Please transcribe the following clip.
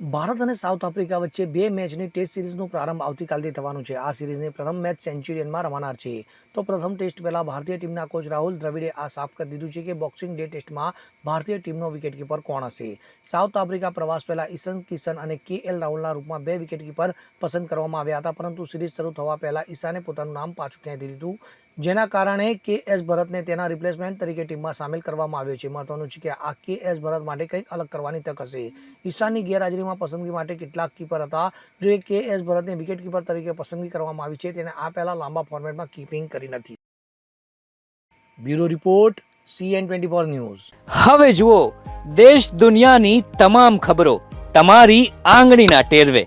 ભારત અને south Africa વચ્ચે બે મેચની ટેસ્ટ સિરીઝનો પ્રારંભ આવતીકાલથી થવાનો છે. આ સિરીઝની પ્રથમ મેચ સેન્ચુરિયનમાં રમાનાર છે. તો પ્રથમ ટેસ્ટ પહેલા ભારતીય ટીમના કોચ રાહુલ દ્રવિડે આ સાફ કરી દીધું છે કે બોક્સિંગ ડે ટેસ્ટમાં ભારતીય ટીમનો વિકેટકીપર કોણ હશે? સાઉથ આફ્રિકા પ્રવાસ પહેલા ઈશન કિશન અને કે એલ રાહુલના રૂપમાં બે વિકેટકીપર પસંદ કરવામાં આવ્યા હતા, પરંતુ સિરીઝ શરૂ થવા પહેલા ઈશાને પોતાનું નામ પાછું ખેંચી દીધું. જેના કારણે કે એસ ભરતને તેના રિપ્લેસમેન્ટ તરીકે ટીમમાં સામેલ કરવામાં આવ્યો છે. મહત્વનું છે કે આ કે એસ ભરત માટે કંઈક અલગ કરવાની તક હશે. ઈશાનની ગેરહાજરીમાં પસંદગી માટે કેટલાક કીપર હતા. જો એ કે એસ ભરતને વિકેટ કીપર તરીકે પસંદગી કરવામાં આવી છે, તેને આ પહેલાં લાંબા ફોર્મેટમાં કીપિંગ કરી નથી. Bureau report CN twenty four news. હવે જુઓ, દેશ દુનિયાની તમામ ખબરો તમારી આંગળીના ટેરવે.